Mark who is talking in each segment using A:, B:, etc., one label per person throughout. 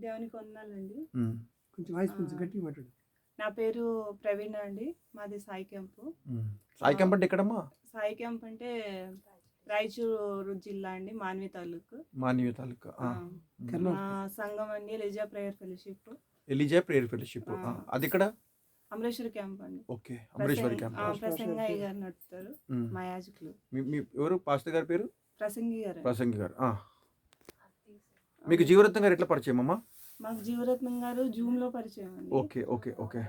A: దేవునికి వందనాలండి
B: కొంచెం వాయిస్ కొంచెం. గట్టిగా మాట్లాడు
A: నా పేరు ప్రవీణ అండి. మాది సాయి క్యాంపు.
C: సాయి క్యాంప్ అంటే ఎక్కడమ్మా?
A: సాయి క్యాంప్ అంటే రాయచూరు జిల్లా అండి మాన్వి తాలూకు.
C: మానవీయ తాలూకా?
A: సంఘం అండి Elijah prayer fellowship.
C: Elijah prayer fellowship. అది ఇక్కడ
A: అమరేశ్వరి క్యాంప్ అండి.
C: ఓకే. అమరేశ్వరి క్యాంప్.
A: ప్రసంగి గారు నడుపుతారు. మా యాజకులు.
C: మీ ఎవరు? పాస్టర్ గారి పేరు?
A: ప్రసంగి గారు
C: ప్రసంగి గారు. ఆ. మీకు జీవరత్నం గారు ఎట్లా పరిచయం అమ్మా?
A: మాకు జీవరత్నం గారు జూమ్లో పరిచయం అండి.
C: Okay okay okay.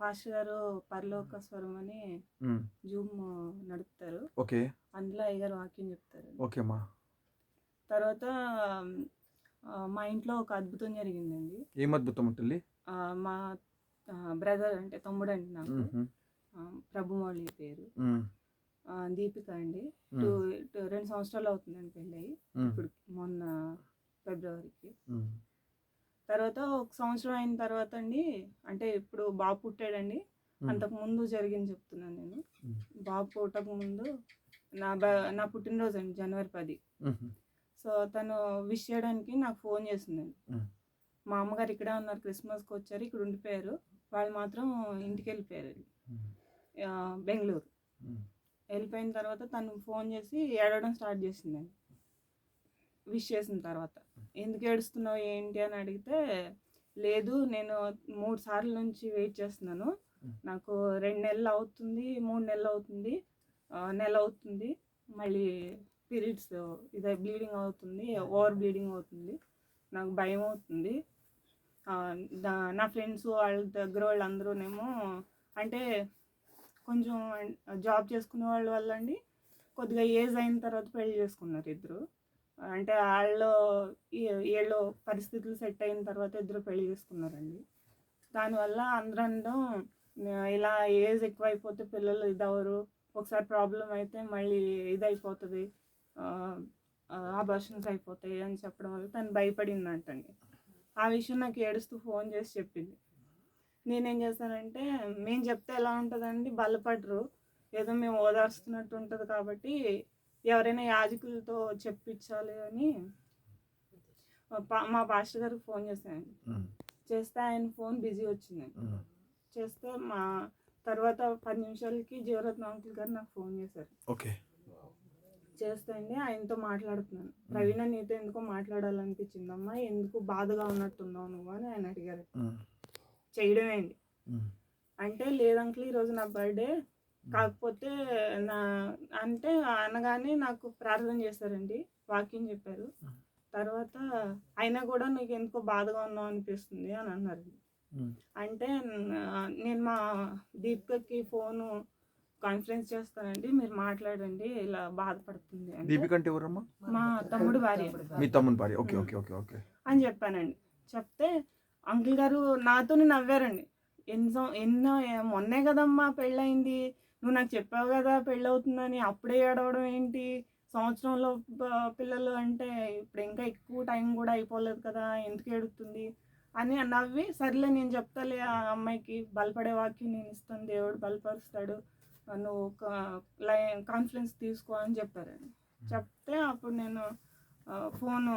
A: పాస్టర్ గారు పరలోక స్వరం అని జూమ్ నడుపుతారు.
C: ఓకే.
A: అందులో అయ్యగారు వాక్యం చెప్తారు
C: ఓకే అమ్మా.
A: తర్వాత మా ఇంట్లో ఒక అద్భుతం జరిగిందండి.
C: ఏం అద్భుతం ఉంటుంది?
A: మా బ్రదర్ అంటే తమ్ముడు అండి నాకు ప్రభుమౌళి పేరు. దీపిక అండి. టూ రెండు సంవత్సరాలు అవుతుందండి పెళ్ళయి.
C: ఉమ్,
A: ఇప్పుడు మొన్న ఫిబ్రవరికి. తర్వాత ఒక సంవత్సరం అయిన తర్వాత అండి అంటే ఇప్పుడు బాబు పుట్టాడండి. అంతకు ముందు జరిగింది చెప్తున్నాను నేను. బాబు పుట్టక ముందు నా బ- నా పుట్టినరోజు అండి జనవరి పది. సో తను విష్ చేయడానికి నాకు ఫోన్ చేసిందండి. మా అమ్మగారు ఇక్కడే ఉన్నారు క్రిస్మస్కి వచ్చారు ఇక్కడ ఉండిపోయారు. వాళ్ళు మాత్రం ఇంటికి వెళ్ళిపోయారు బెంగళూరు. వెళ్ళిపోయిన తర్వాత తను ఫోన్ చేసి ఏడవడం స్టార్ట్ చేసిందండి. విష్ చేసిన తర్వాత. ఎందుకు ఏడుస్తున్నావు? ఏంటి? అని అడిగితే లేదు నేను మూడు సార్లు నుంచి వెయిట్ చేస్తున్నాను. నాకు రెండు నెలలు అవుతుంది మూడు నెలలు అవుతుంది నెల అవుతుంది. మళ్ళీ పీరియడ్స్ ఇదే బ్లీడింగ్ అవుతుంది ఓవర్ బ్లీడింగ్ అవుతుంది. నాకు భయం అవుతుంది. నా ఫ్రెండ్స్ వాళ్ళ దగ్గర వాళ్ళందరూనేమో అంటే కొంచెం జాబ్ చేసుకునే వాళ్ళ వల్ల అండి కొద్దిగా ఏజ్ అయిన తర్వాత పెళ్ళి చేసుకున్నారు ఇద్దరు. అంటే వాళ్ళు వీళ్ళు పరిస్థితులు సెట్ అయిన తర్వాత ఇద్దరు పెళ్ళి చేసుకున్నారండి. దానివల్ల అందరంలో ఇలా ఏజ్ ఎక్కువైపోతే పిల్లలు ఇదవరు ఒకసారి ప్రాబ్లం అయితే మళ్ళీ ఇదైపోతుంది. ఆపరేషన్స్ అయిపోతాయి అని చెప్పడం వల్ల తను భయపడిందంటండి. ఆ విషయం నాకు ఏడుస్తూ ఫోన్ చేసి చెప్పింది. నేనేం చేశానంటే మేము చెప్తే ఎలా ఉంటుందండి? బలపడరు. ఏదో మేము ఓదార్స్తున్నట్టు ఉంటుంది కాబట్టి ఎవరైనా యాజకులతో చెప్పించాలి అని మా పాస్టర్ గారికి ఫోన్ చేశాను. చేస్తే ఆయన ఫోన్ బిజీ వచ్చిందండి
C: ఉమ్,
A: చేస్తే మా తర్వాత పది నిమిషాలకి జీవరత్న అంకుల్ గారు నాకు ఫోన్ చేశారు.
C: ఓకే.
A: చేస్తే అండి ఆయనతో మాట్లాడుతున్నాను. ప్రవీణ నీతో ఎందుకో మాట్లాడాలనిపించిందమ్మా ఎందుకు బాధగా ఉన్నట్టున్నావు నువ్వు అని ఆయన అడిగారు.
C: ఉమ్,
A: చేయడమే అండి
C: ఉమ్,
A: అంటే లేదంకుల్ ఈరోజు నా బర్త్డే. కాకపోతే నా అంటే అనగానే నాకు ప్రార్థన చేశారండి. వాక్యం చెప్పారు. తర్వాత అయినా కూడా నీకు ఎందుకో బాధగా ఉన్నావు అనిపిస్తుంది అని అన్నారు అంటే నేను మా దీపికకి ఫోను కాన్ఫరెన్స్ చేస్తానండి. మీరు మాట్లాడండి ఇలా బాధపడుతుంది అంటే
C: దీపిక అంటే ఎవరమ్మా?
A: మా తమ్ముడు భార్య.
C: మీ తమ్ముని భార్య. Okay okay okay okay.
A: అని చెప్పానండి. చెప్తే అంకుల్ గారు నాతోనే నవ్వారండి. ఎన్ని ఎన్నో మొన్నే కదమ్మా పెళ్ళయింది. నువ్వు నాకు చెప్పావు కదా పెళ్ళవుతుందని అప్పుడే ఏడవడం ఏంటి? సంవత్సరంలో పిల్లలు అంటే ఇప్పుడు ఇంకా ఎక్కువ టైం కూడా అయిపోలేదు కదా ఎందుకు ఏడుతుంది? అని నవ్వి సర్లే నేను చెప్తాలే ఆ అమ్మాయికి బలపడే వాక్యం నేను ఇస్తాను దేవుడు బలపరుస్తాడు నువ్వు కాన్ఫిడెన్స్ తీసుకో అని చెప్పారండి చెప్తే అప్పుడు నేను ఫోను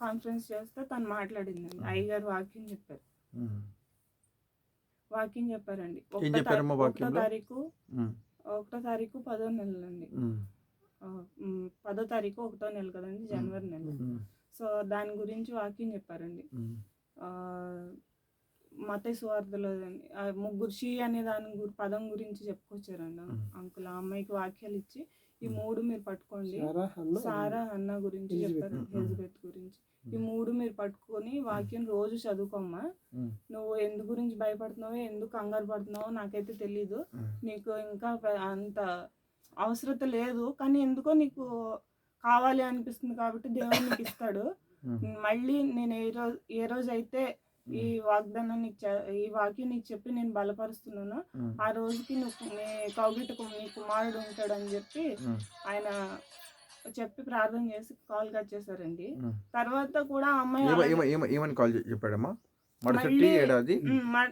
A: కాన్ఫరెన్స్ చేస్తే తను మాట్లాడిందండి అయ్యగారు వాక్యం చెప్పారు. వాక్యం చెప్పారండి. ఒకటో? తారీఖు ఒకటో తారీఖు పదో ఆ, ఉమ్, పదో తారీఖు ఒకటో నెల కదండి జనవరి నెల. సో దాని గురించి వాక్యం చెప్పారండి. మత సువార్తలో ముగ్గురు షీ అనే దాని పదం గురించి చెప్పుకొచ్చారండి. అంకుల్. ఆ అమ్మాయికి వాక్యాలు ఇచ్చి ఈ మూడు మీరు పట్టుకోండి.
B: సారా అన్న
A: గురించి. చెప్పారు. ఎలిజబెత్ గురించి. ఈ మూడు మీరు పట్టుకొని వాక్యం రోజు చదువుకోమ్మా. నువ్వు ఎందు గురించి భయపడుతున్నావో ఎందుకు కంగారు పడుతున్నావో నాకైతే తెలీదు. నీకు ఇంకా అంత అవసరత లేదు. కానీ ఎందుకో నీకు కావాలి అనిపిస్తుంది కాబట్టి దేవుడు నీకు ఇస్తాడు. మళ్ళీ నేను ఏ రోజు ఏ రోజు అయితే ఈ వాగ్దానం నీకు ఈ వాక్యం నీకు చెప్పి నేను బలపరుస్తున్నాను. ఆ రోజుకి నువ్వు నీ కౌగిటకు నీ కుమారుడు ఉంటాడని చెప్పి
C: ఉమ్,
A: ఆయన చెప్పి ప్రార్థన చేసి కాల్ కట్ చేశారండి. తర్వాత కూడా అమ్మాయి
C: ఏమ-
A: అలాగే-
C: ఏమ- ఏమ- ఏమని కాల్ చెప్పాడమ్మా? మరుసటి ఏడాది?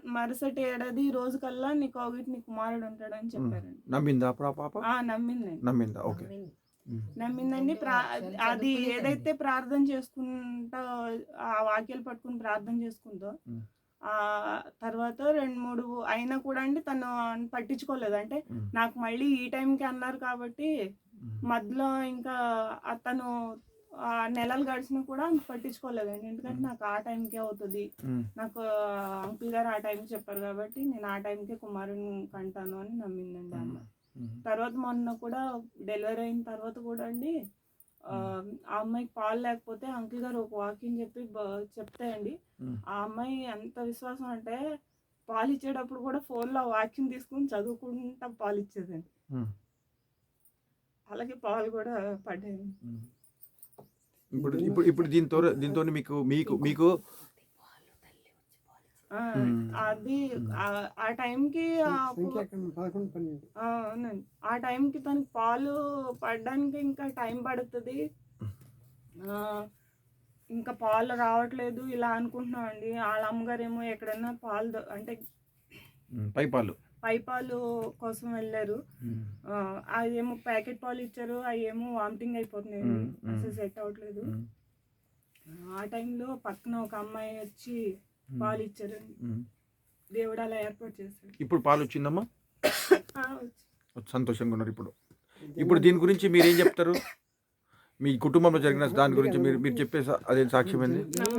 A: మరుసటి రోజు కల్లా నీ కోవిడ్ నీ కుమారుడు ఉంటాడని చెప్పారండి.
C: నమ్మిందా అప్పుడు పాప?
A: ఆ నమ్మిందండి.
C: నమ్మిందా? ఓకే.
A: నమ్మిందండి ప్రా అది ఏదైతే ప్రార్థన చేసుకుంటా ఆ వాక్యాలు పట్టుకుని ప్రార్థన చేసుకుందో. ఆ తర్వాత రెండు మూడు అయినా కూడా అండి తను పట్టించుకోలేదు అంటే. నాకు మళ్ళీ ఈ టైంకి అన్నారు కాబట్టి. మధ్యలో ఇంకా అతను ఆ నెలలు గడిచినా కూడా పట్టించుకోలేదండి ఎందుకంటే నాకు ఆ టైంకే అవుతుంది. నాకు అంకుల్ గారు ఆ టైంకి చెప్పారు కాబట్టి నేను ఆ టైంకే కుమారుని కంటాను అని నమ్మిందండి అమ్మ. తర్వాత మొన్న కూడా డెలివరీ అయిన తర్వాత కూడా అండి ఆ అమ్మాయికి పాలు లేకపోతే అంకుల్ గారు ఒక వాక్యం చెప్పి చెప్తే అండి. ఆ అమ్మాయి ఎంత విశ్వాసం అంటే పాలు ఇచ్చేటప్పుడు కూడా ఫోన్లో వాక్యం తీసుకుని చదువుకుంటా పాలు ఇచ్చేదండి. అలాగే పాలు కూడా పడ్డాయి.
C: ఇప్పుడు ఇప్పుడు ఇప్పుడు దీంతో దీంతో మీకు మీకు మీకు.
A: అది ఆ- ఆ టైంకి అవునండి. ఆ టైంకి తనకి పాలు పడడానికి ఇంకా టైం పడుతుంది. ఇంకా పాలు రావట్లేదు ఇలా అనుకుంటున్నామండి వాళ్ళ అమ్మగారు ఏమో ఎక్కడైనా పాలు అంటే.
C: పై పాలు.
A: పై పాలు కోసం వెళ్ళారు. అదేమో ప్యాకెట్ పాలు ఇచ్చారు. అవి ఏమో వామిటింగ్ అయిపోతున్నాయి. అసలు సెట్ అవ్వట్లేదు. ఆ టైంలో పక్కన ఒక అమ్మాయి వచ్చి పాలు ఇచ్చారండి. దేవుడు అలా ఏర్పాటు చేశాడు.
C: ఇప్పుడు పాలు వచ్చిందమ్మా? సంతోషంగా ఉన్నారు ఇప్పుడు. ఇప్పుడు దీని గురించి మీరు ఏం చెప్తారు? మీ కుటుంబంలో జరిగిన దాని గురించి మీరు మీరు చెప్పే అదే సాక్ష్యం ఏంది?
A: నమ్మ